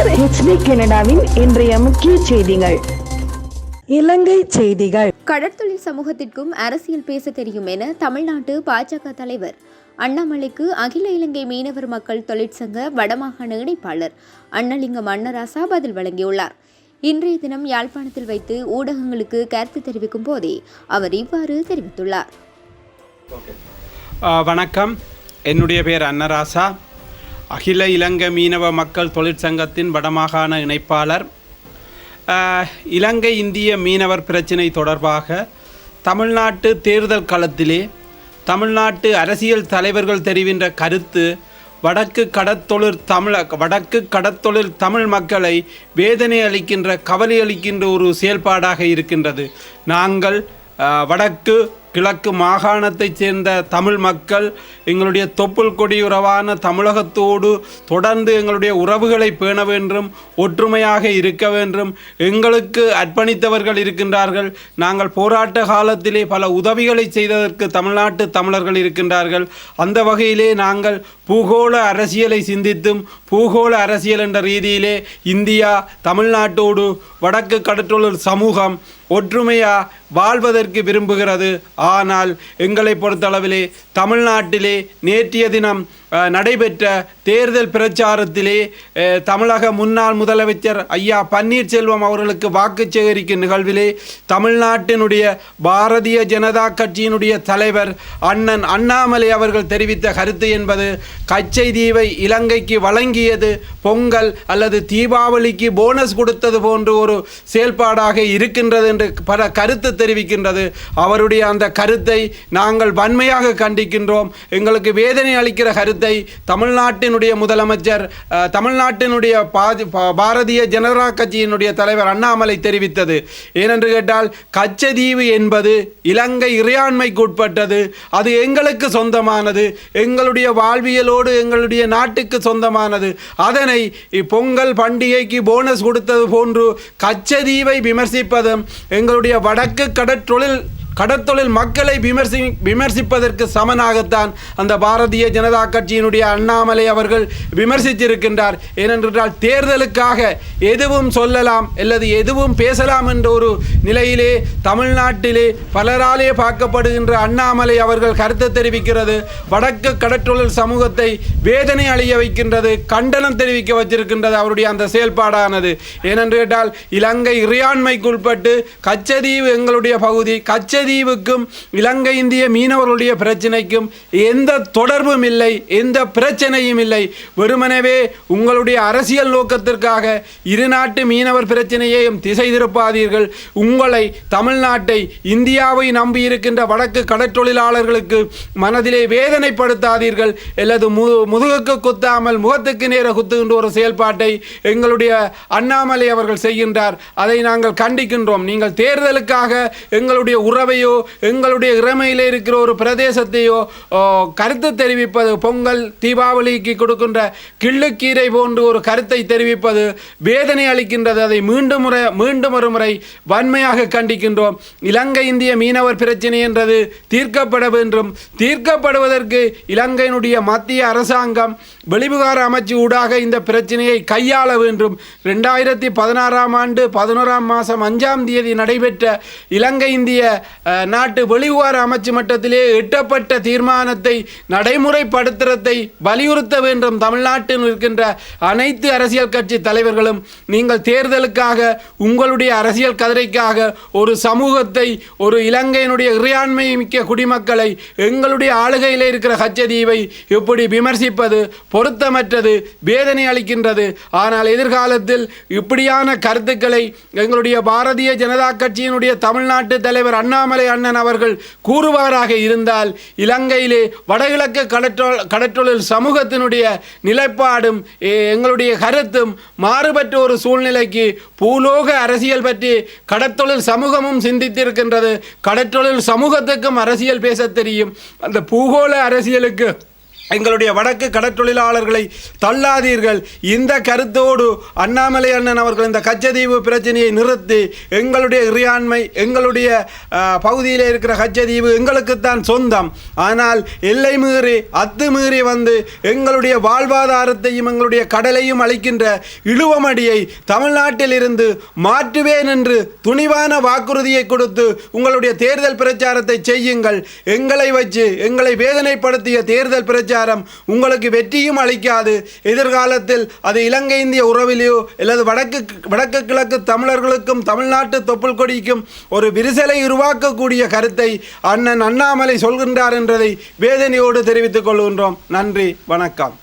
தமிழர் ஹெச்டி கனடாவின் இன்றைய முக்கிய செய்திகள். இலங்கை செய்திகள். கடற்தொழில் சமூகத்திற்கும் அரசியல் பேச தெரியும் என தமிழ்நாட்டு பாஜக தலைவர் அண்ணாமலைக்கு அகில இலங்கை மீனவர் மக்கள் தொழிற்சங்க வடமாகாண இணைப்பாளர் அன்னலிங்கம் அன்னராசா பதில் வழங்கியுள்ளார். இன்றைய தினம் யாழ்ப்பாணத்தில் வைத்து ஊடகங்களுக்கு கருத்து தெரிவிக்கும் போதே அவர் இவ்வாறு தெரிவித்துள்ளார். வணக்கம். என்னுடைய பேர் அன்னராசா. அகில இலங்கை மீனவ மக்கள் தொழிற்சங்கத்தின் வடமாகாண இணைப்பாளர் இலங்கை இந்திய மீனவர் பிரச்சினை தொடர்பாக தமிழ்நாட்டு தேர்தல் களத்திலே தமிழ்நாட்டு அரசியல் தலைவர்கள் தெரிவின்ற கருத்து வடக்கு கடத்தொழில் தமிழ வடக்கு கடத்தொழில் தமிழ் மக்களை வேதனை அளிக்கின்ற கவலை அளிக்கின்ற ஒரு செயல்பாடாக இருக்கின்றது. நாங்கள் வடக்கு கிழக்கு மாகாணத்தைச் சேர்ந்த தமிழ் மக்கள் எங்களுடைய தொப்புள் கொடி உறவான தமிழகத்தோடு தொடர்ந்து எங்களுடைய உறவுகளை பேண வேண்டும் ஒற்றுமையாக இருக்க வேண்டும். எங்களுக்கு அர்ப்பணித்தவர்கள் இருக்கின்றார்கள். நாங்கள் போராட்ட காலத்திலே பல உதவிகளை செய்ததற்கு தமிழ்நாட்டு தமிழர்கள் இருக்கின்றார்கள். அந்த வகையிலே நாங்கள் பூகோள அரசியலை சிந்தித்தும் பூகோள அரசியல் என்ற ரீதியிலே இந்தியா தமிழ்நாட்டோடு வடக்கு கடற்றொழில் சமூகம் ஒற்றுமையாக வாழ்வதற்கு விரும்புகிறது. ஆனால் எங்களை பொறுத்தளவிலே தமிழ்நாட்டிலே நேற்றைய தினம் நடைபெற்ற தேர்தல் பிரச்சாரத்திலே தமிழக முன்னாள் முதலமைச்சர் ஐயா பன்னீர்செல்வம் அவர்களுக்கு வாக்கு சேகரிக்கும் நிகழ்விலே தமிழ்நாட்டினுடைய பாரதிய ஜனதா கட்சியினுடைய தலைவர் அண்ணன் அண்ணாமலை அவர்கள் தெரிவித்த கருத்து என்பது கச்சை தீவை இலங்கைக்கு வழங்கியது பொங்கல் அல்லது தீபாவளிக்கு போனஸ் கொடுத்தது போன்ற ஒரு செயல்பாடாக இருக்கின்றது என்று பல கருத்து தெரிவிக்கின்றது. அவருடைய அந்த கருத்தை நாங்கள் வன்மையாக கண்டிக்கின்றோம். எங்களுக்கு வேதனை அளிக்கிற கருத்து தமிழ்நாட்டினுடைய முதலமைச்சர் தமிழ்நாட்டினுடைய பாதி பாரதிய ஜனதா கட்சியினுடைய தலைவர் அண்ணாமலை தெரிவித்தது. ஏனென்று கேட்டால் கச்சதீவு என்பது இலங்கை இறையாண்மைக்கு உட்பட்டது. அது எங்களுக்கு சொந்தமானது. எங்களுடைய வாழ்வியலோடு எங்களுடைய நாட்டுக்கு சொந்தமானது. அதனை பொங்கல் பண்டிகைக்கு போனஸ் கொடுத்தது போன்று கச்சதீவை விமர்சிப்பதும் எங்களுடைய வடக்கு கடற்றொழில் கடற்தொழில் மக்களை விமர்சி விமர்சிப்பதற்கு சமனாகத்தான் அந்த பாரதிய ஜனதா கட்சியினுடைய அண்ணாமலை அவர்கள் விமர்சித்திருக்கின்றார். ஏனென்றால் தேர்தலுக்காக எதுவும் சொல்லலாம் அல்லது எதுவும் பேசலாம் என்ற ஒரு நிலையிலே தமிழ்நாட்டிலே பலராலே பார்க்கப்படுகின்ற அண்ணாமலை அவர்கள் கருத்து தெரிவிக்கிறது. வடக்கு கடற்றொழில் சமூகத்தை வேதனை அழிய வைக்கின்றது கண்டனம் தெரிவிக்க வச்சிருக்கின்றது அவருடைய அந்த செயல்பாடானது. ஏனென்று கேட்டால் இலங்கை இறையாண்மைக்குட்பட்டு கச்சதீவு எங்களுடைய பகுதி கச்சதீவுக்கும் இலங்கை இந்திய மீனவர்களுடைய பிரச்சனைக்கும் எந்த தொடர்பும் இல்லை எந்த பிரச்சனையும் இல்லை. வெறுமனவே உங்களுடைய அரசியல் நோக்கத்திற்காக இரு நாட்டு மீனவர் பிரச்சனையையும் திசை திருப்பாதீர்கள் உங்களை தமிழ்நாட்டை இந்தியாவை நம்பியிருக்கின்ற வடக்கு கடற்றொழிலாளர்களுக்கு மனதிலே வேதனைப்படுத்தாதீர்கள். அல்லது மு முதுகுக்கு குத்தாமல் முகத்துக்கு நேர குத்துகின்ற ஒரு செயல்பாட்டை எங்களுடைய அண்ணாமலை அவர்கள் செய்கின்றார். அதை நாங்கள் கண்டிக்கின்றோம். நீங்கள் தேர்தலுக்காக எங்களுடைய உறவை உறவையோ எங்களுடைய இறமையிலே இருக்கிற ஒரு பிரதேசத்தையோ கருத்து தெரிவிப்பது பொங்கல் தீபாவளிக்கு கொடுக்கின்ற கிள்ளுக்கீரை போன்று ஒரு கருத்தை தெரிவிப்பது வேதனை அளிக்கின்றது. அதை மீண்டும் முறை மீண்டும் ஒரு முறை வன்மையாக கண்டிக்கின்றோம். இலங்கை இந்திய மீனவர் பிரச்சினை என்றது தீர்க்கப்பட வேண்டும். தீர்க்கப்படுவதற்கு இலங்கையினுடைய மத்திய அரசாங்கம் வெளிவிகார அமைச்சு ஊடாக இந்த பிரச்சனையை கையாள வேண்டும். ரெண்டாயிரத்தி பதினாறாம் ஆண்டு பதினோராம் மாதம் அஞ்சாம் தேதி நடைபெற்ற இலங்கை இந்திய நாட்டு வெளிவிகார அமைச்சு மட்டத்திலே எட்டப்பட்ட தீர்மானத்தை நடைமுறைப்படுத்துறதை வலியுறுத்த வேண்டும் தமிழ்நாட்டில் இருக்கின்ற அனைத்து அரசியல் கட்சி தலைவர்களும். நீங்கள் தேர்தலுக்காக உங்களுடைய அரசியல் கதிரைக்காக ஒரு சமூகத்தை ஒரு இலங்கையினுடைய இறையாண்மை மிக்க குடிமக்களை எங்களுடைய ஆளுகையில் இருக்கிற கச்சதீவை இப்படி விமர்சிப்பது பொருத்தமற்றது வேதனை அளிக்கின்றது. ஆனால் எதிர்காலத்தில் இப்படியான கருத்துக்களை எங்களுடைய பாரதிய ஜனதா கட்சியினுடைய தமிழ்நாட்டு தலைவர் அண்ணாமலை அண்ணன் அவர்கள் கூறுவாராக இருந்தால் இலங்கையிலே வடகிழக்கு கடற்றொ- கடற்றொழில் சமூகத்தினுடைய நிலைப்பாடும் எங்களுடைய கருத்தும் மாறுபட்ட ஒரு சூழ்நிலைக்கு பூலோக அரசியல் பற்றி கடற்றொழில் சமூகமும் சிந்தித்திருக்கின்றது. கடற்றொழில் சமூகத்துக்கும் அரசியல் பேச தெரியும். அந்த பூகோள அரசியலுக்கு எங்களுடைய வடக்கு கடற்றொழிலாளர்களை தள்ளாதீர்கள். இந்த கருத்தோடு அண்ணாமலை அண்ணன் அவர்கள் இந்த கச்சதீவு பிரச்சனையை நிறுத்தி எங்களுடைய இறையாண்மை எங்களுடைய பகுதியில் இருக்கிற கச்சதீவு எங்களுக்குத்தான் சொந்தம். ஆனால் எல்லை மீறி அத்து மீறி வந்து எங்களுடைய வாழ்வாதாரத்தையும் எங்களுடைய கடலையும் அளிக்கின்ற இழுவமடியை தமிழ்நாட்டில் இருந்து மாற்றுவேன் என்று துணிவான வாக்குறுதியை கொடுத்து உங்களுடைய தேர்தல் பிரச்சாரத்தை செய்யுங்கள். எங்களை வச்சு எங்களை வேதனைப்படுத்திய தேர்தல் பிரச்சாரம் உங்களுக்கு வெற்றியும் அளிக்காது. எதிர்காலத்தில் அது இலங்கை இந்திய உறவிலேயோ அல்லது வடக்கு வடக்கு கிழக்கு தமிழர்களுக்கும் தமிழ்நாட்டு தொப்புள் கொடிக்கும் ஒரு விரிசலை உருவாக்கக்கூடிய கருத்தை அண்ணன் அண்ணாமலை சொல்கின்றார் என்றதை வேதனையோடு தெரிவித்துக் கொள்கின்றோம். நன்றி வணக்கம்.